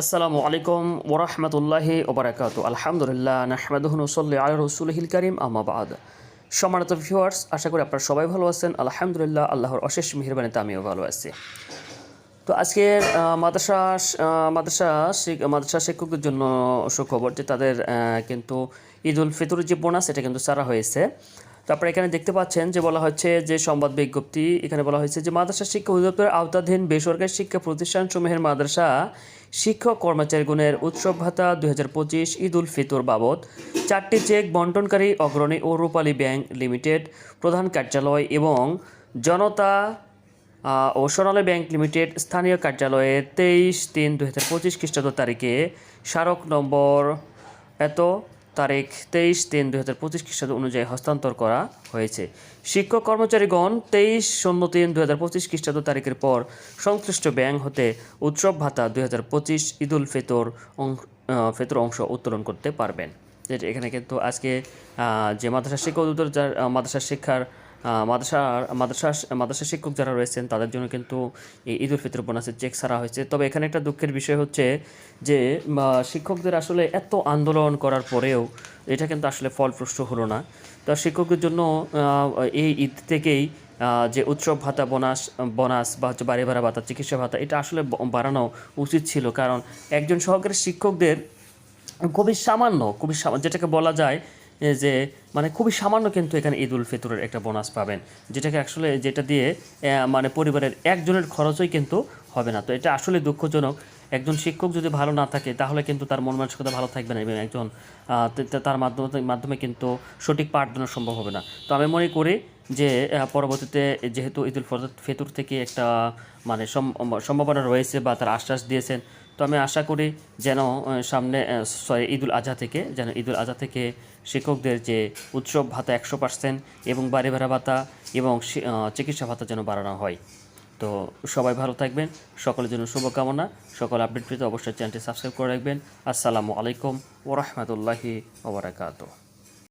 আসসালামু আলাইকুম ওরহমতুল্লাহি ওবরাকাত আলহামদুলিল্লাহ নাহমাদুহন সল্লি আল রসুলহিল করিম আমাবাদ সম্মানিত ভিউয়ার্স আশা করি আপনারা সবাই ভালো আছেন। আলহামদুলিল্লাহ, আল্লাহর অশেষ মেহরবানিতে আমিও ভালো আছি। তো আজকের মাদ্রাসা মাদ্রাসা মাদ্রাসা শিক্ষকদের জন্য সুখবর যে তাদের কিন্তু ঈদ উল ফিতরের যে বোনাস, এটা কিন্তু সারা হয়েছে। তো আপনারা এখানে দেখতে পাচ্ছেন যে বলা হচ্ছে যে সংবাদ বিজ্ঞপ্তি, এখানে বলা হয়েছে যে মাদ্রাসা শিক্ষা অধিদপ্তরের আওতাধীন বেসরকারি শিক্ষা প্রতিষ্ঠানসমূহের মাদ্রাসা শিক্ষক কর্মচারীগণের উৎসব ভাতা দুই হাজার পঁচিশ ফিতর বাবদ, চারটি চেক বন্টনকারী অগ্রণী ও রূপালী ব্যাংক লিমিটেড প্রধান কার্যালয় এবং জনতা ও সোনালী ব্যাংক লিমিটেড স্থানীয় কার্যালয়ে তেইশ তিন দুই হাজার পঁচিশ খ্রিস্টাব্দ তারিখে স্মারক নম্বর এত তারিখ তেইশ তিন দুই হাজার পঁচিশ খ্রিস্টাব্দ অনুযায়ী হস্তান্তর করা হয়েছে। শিক্ষক কর্মচারীগণ তেইশ শূন্য তিন দুই হাজার পঁচিশ খ্রিস্টাব্দ তারিখের পর সংশ্লিষ্ট ব্যাংক হতে উৎসব ভাতা দুই হাজার পঁচিশ ঈদুল ফেতর ফেতর অংশ উত্তোলন করতে পারবেন। এখানে কিন্তু আজকে যে মাদ্রাসা শিক্ষা অধিদপ্তর যার মাদ্রাসা শিক্ষার মাদ্রাসার মাদ্রাসা মাদ্রাসা শিক্ষক যারা রয়েছেন, তাদের জন্য কিন্তু এই ঈদ উল ফিতর বোনাসের চেক ছাড়া হয়েছে। তবে এখানে একটা দুঃখের বিষয় হচ্ছে যে শিক্ষকদের আসলে এত আন্দোলন করার পরেও এটা কিন্তু আসলে ফলপ্রসূ হলো না। তো শিক্ষকদের জন্য এই ঈদ থেকেই যে উৎসব ভাতা বোনাস বোনাস বা হচ্ছে বাড়ি ভাড়া ভাতা, চিকিৎসা ভাতা, এটা আসলে বাড়ানো উচিত ছিল। কারণ একজন সহকারী শিক্ষকদের খুবই সামান্য, খুবই সামা- যেটাকে বলা যায় যে মানে খুবই সামান্য কিন্তু এখানে ঈদ উল ফিতরের একটা বোনাস পাবেন। যেটাকে আসলে যেটা দিয়ে মানে পরিবারের একজনের খরচই কিন্তু হবে না। তো এটা আসলে দুঃখজনক। একজন শিক্ষক যদি ভালো না থাকে, তাহলে কিন্তু তার মন মানসিকতা ভালো থাকবে না এবং একজন তার মাধ্যমে মাধ্যমে কিন্তু সঠিক পাঠদান সম্ভব হবে না। তো আমি মনে করি যে পরবর্তীতে যেহেতু ঈদ উল ফিতর- থেকে একটা মানে সম- সম্ভাবনা রয়েছে বা তার আশ্বাস দিয়েছেন, তো আমি আশা করি যেন সামনে সরি, ঈদুল আজহা থেকে, যেন ঈদুল আজহা থেকে শিক্ষকদের যে উৎসব ভাতা একশো পার্সেন্ট এবং বাড়ি ভাড়া ভাতা এবং চিকিৎসা ভাতা যেন বাড়ানো হয়। তো সবাই ভালো থাকবেন, সকলের জন্য শুভকামনা, সকল আপডেট পেতে অবশ্যই চ্যানেলটি সাবস্ক্রাইব করে রাখবেন। আসসালামু আলাইকুম ওরহমতুল্লাহি ওবরাকাতু